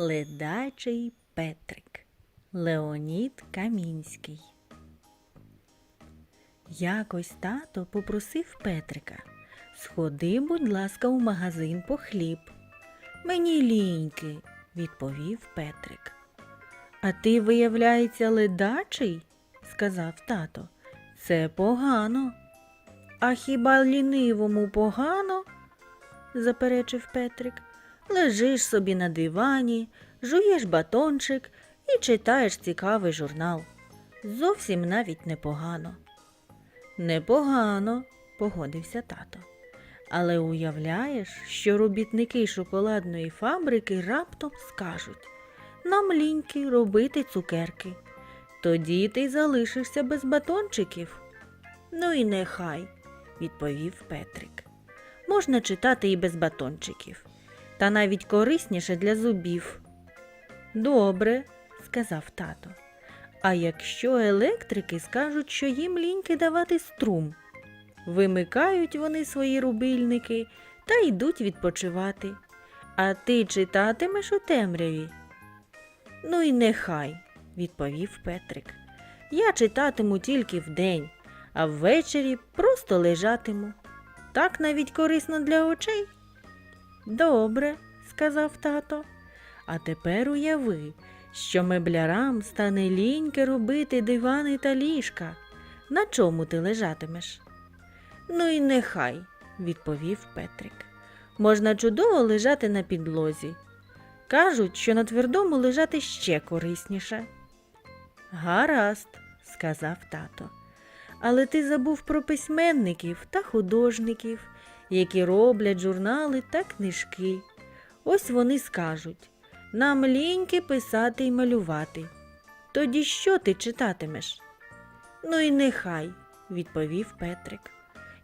Ледачий Петрик Леонід Камінський Якось тато попросив Петрика Сходи, будь ласка, у магазин по хліб. Мені ліньки, відповів Петрик. А ти, виявляється, ледачий? сказав тато. Це погано. А хіба лінивому погано? заперечив Петрик. Лежиш собі на дивані, жуєш батончик і читаєш цікавий журнал. Зовсім навіть непогано. Непогано, погодився тато. Але уявляєш, що робітники шоколадної фабрики раптом скажуть нам ліньки робити цукерки. Тоді ти залишишся без батончиків. Ну і нехай, відповів Петрик. Можна читати і без батончиків, та навіть корисніше для зубів. Добре, сказав тато. А якщо електрики скажуть, що їм ліньки давати струм, вимикають вони свої рубильники та йдуть відпочивати. А ти читатимеш у темряві? Ну і нехай, відповів Петрик. Я читатиму тільки вдень, а ввечері просто лежатиму. Так навіть корисно для очей. Добре, сказав тато. А тепер уяви, що меблярам стане ліньки робити дивани та ліжка. На чому ти лежатимеш? Ну і нехай, відповів Петрик. Можна чудово лежати на підлозі. Кажуть, що на твердому лежати ще корисніше. Гаразд, сказав тато. Але ти забув про письменників та художників, які роблять журнали та книжки. Ось вони скажуть нам ліньки писати й малювати. Тоді що ти читатимеш? Ну і нехай, відповів Петрик.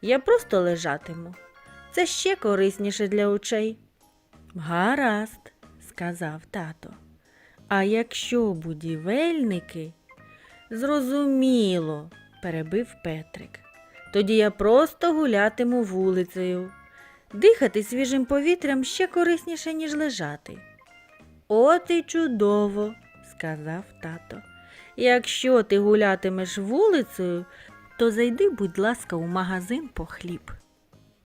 Я просто лежатиму. Це ще корисніше для очей. Гаразд, сказав тато. А якщо будівельники? Зрозуміло, перебив Петрик. Тоді я просто гулятиму вулицею. Дихати свіжим повітрям ще корисніше, ніж лежати. От і чудово, сказав тато. Якщо ти гулятимеш вулицею, то зайди, будь ласка, у магазин по хліб.